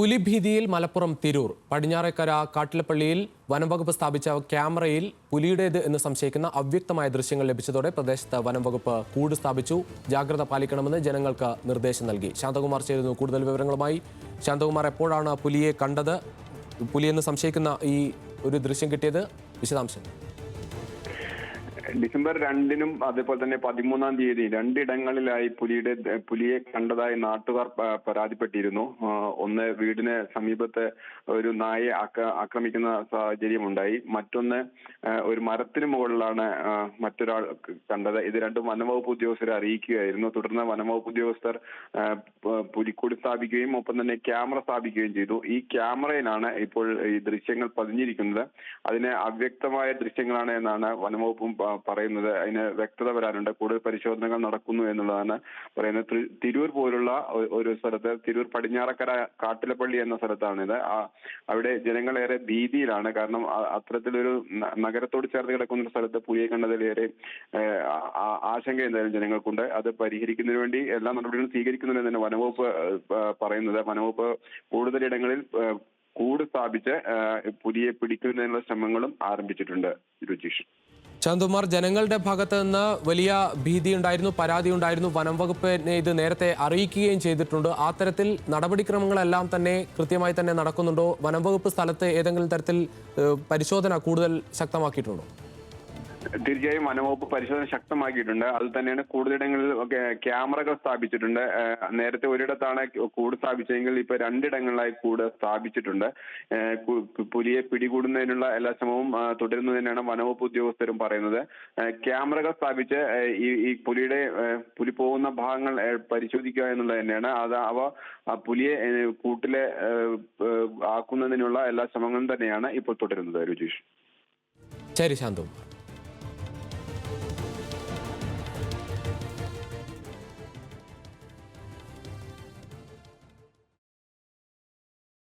പുലിഭീതിയിൽ മലപ്പുറം തിരൂർ. പടിഞ്ഞാറേക്കര കാട്ടിലപ്പള്ളിയിൽ വനംവകുപ്പ് സ്ഥാപിച്ച ക്യാമറയിൽ പുലിയുടേത് എന്ന് സംശയിക്കുന്ന അവ്യക്തമായ ദൃശ്യങ്ങൾ ലഭിച്ചതോടെ പ്രദേശത്ത് വനംവകുപ്പ് കൂട് സ്ഥാപിച്ചു. ജാഗ്രത പാലിക്കണമെന്ന് ജനങ്ങൾക്ക് നിർദ്ദേശം നൽകി. ശാന്തകുമാർ ചേരുന്നു കൂടുതൽ വിവരങ്ങളുമായി. ശാന്തകുമാർ എപ്പോഴാണ് പുലിയെ കണ്ടത്? പുലിയെന്ന് സംശയിക്കുന്ന ഈ ഒരു ദൃശ്യം കിട്ടിയത്? വിശദാംശങ്ങൾ. ഡിസംബർ രണ്ടിനും അതേപോലെ തന്നെ പതിമൂന്നാം തീയതി രണ്ടിടങ്ങളിലായി പുലിയുടെ പുലിയെ കണ്ടതായി നാട്ടുകാർ പരാതിപ്പെട്ടിരുന്നു. ഒന്ന് വീടിന് സമീപത്തെ ഒരു നായെ ആക്രമിക്കുന്ന സാഹചര്യം ഉണ്ടായി മറ്റൊന്ന് ഒരു മരത്തിന് മുകളിലാണ് മറ്റൊരാൾ കണ്ടത്. ഇത് രണ്ടും വനംവകുപ്പ് ഉദ്യോഗസ്ഥരെ അറിയിക്കുകയായിരുന്നു. തുടർന്ന് വനംവകുപ്പ് ഉദ്യോഗസ്ഥർ പുലിക്കൂടി സ്ഥാപിക്കുകയും ഒപ്പം തന്നെ ക്യാമറ സ്ഥാപിക്കുകയും ചെയ്തു. ഈ ക്യാമറയിലാണ് ഇപ്പോൾ ഈ ദൃശ്യങ്ങൾ പതിഞ്ഞിരിക്കുന്നത്. അതിന് അവ്യക്തമായ ദൃശ്യങ്ങളാണ് എന്നാണ് വനംവകുപ്പും പറയുന്നത് അതിന് വ്യക്തത വരാനുണ്ട്. കൂടുതൽ പരിശോധനകൾ നടക്കുന്നു എന്നുള്ളതാണ് പറയുന്നത്. തിരൂർ പോലുള്ള ഒരു സ്ഥലത്ത് തിരൂർ പടിഞ്ഞാറക്കര കാട്ടിലപ്പള്ളി എന്ന സ്ഥലത്താണിത്. അവിടെ ജനങ്ങൾ ഏറെ ഭീതിയിലാണ്. കാരണം അത്തരത്തിലൊരു നഗരത്തോട് ചേർന്ന് കിടക്കുന്ന ഒരു സ്ഥലത്ത് പുലിയെ കണ്ടതിലേറെ ആശങ്ക എന്തായാലും ജനങ്ങൾക്കുണ്ട്. അത് പരിഹരിക്കുന്നതിന് വേണ്ടി എല്ലാ നടപടികളും സ്വീകരിക്കുന്നുണ്ടെന്ന് തന്നെ വനവകുപ്പ് പറയുന്നത്. വനവകുപ്പ് കൂടുതലിടങ്ങളിൽ കൂട് സ്ഥാപിച്ച് പുലിയെ പിടിക്കുന്നതിനുള്ള ശ്രമങ്ങളും ആരംഭിച്ചിട്ടുണ്ട്. രുചീഷ്. ശാന്തകുമാർ ജനങ്ങളുടെ ഭാഗത്ത് നിന്ന് വലിയ ഭീതി ഉണ്ടായിരുന്നു പരാതി ഉണ്ടായിരുന്നു വനം വകുപ്പിനെ ഇത് നേരത്തെ അറിയിക്കുകയും ചെയ്തിട്ടുണ്ട്. ആ തരത്തിൽ നടപടിക്രമങ്ങളെല്ലാം തന്നെ കൃത്യമായി തന്നെ നടക്കുന്നുണ്ടോ? വനം വകുപ്പ് സ്ഥലത്ത് ഏതെങ്കിലും തരത്തിൽ പരിശോധന കൂടുതൽ ശക്തമാക്കിയിട്ടുണ്ടോ? തീർച്ചയായും വനംവകുപ്പ് പരിശോധന ശക്തമാക്കിയിട്ടുണ്ട്. അത് തന്നെയാണ് കൂടുതലിടങ്ങളിൽ ക്യാമറകൾ സ്ഥാപിച്ചിട്ടുണ്ട്. നേരത്തെ ഒരിടത്താണ് കൂട് സ്ഥാപിച്ചതെങ്കിൽ ഇപ്പൊ രണ്ടിടങ്ങളിലായി കൂട് സ്ഥാപിച്ചിട്ടുണ്ട്. പുലിയെ പിടികൂടുന്നതിനുള്ള എല്ലാ ശ്രമവും തുടരുന്നു തന്നെയാണ് വനംവകുപ്പ് ഉദ്യോഗസ്ഥരും പറയുന്നത്. ക്യാമറകൾ സ്ഥാപിച്ച് ഈ പുലിയുടെ പുലി പോകുന്ന ഭാഗങ്ങൾ പരിശോധിക്കുക എന്നുള്ളത് തന്നെയാണ്. അത് അവ പുലിയെ കൂട്ടിലെ ആക്കുന്നതിനുള്ള എല്ലാ ശ്രമങ്ങളും തന്നെയാണ് ഇപ്പോൾ തുടരുന്നത് രുചീഷ്. ശരി ശാന്തകുമാർ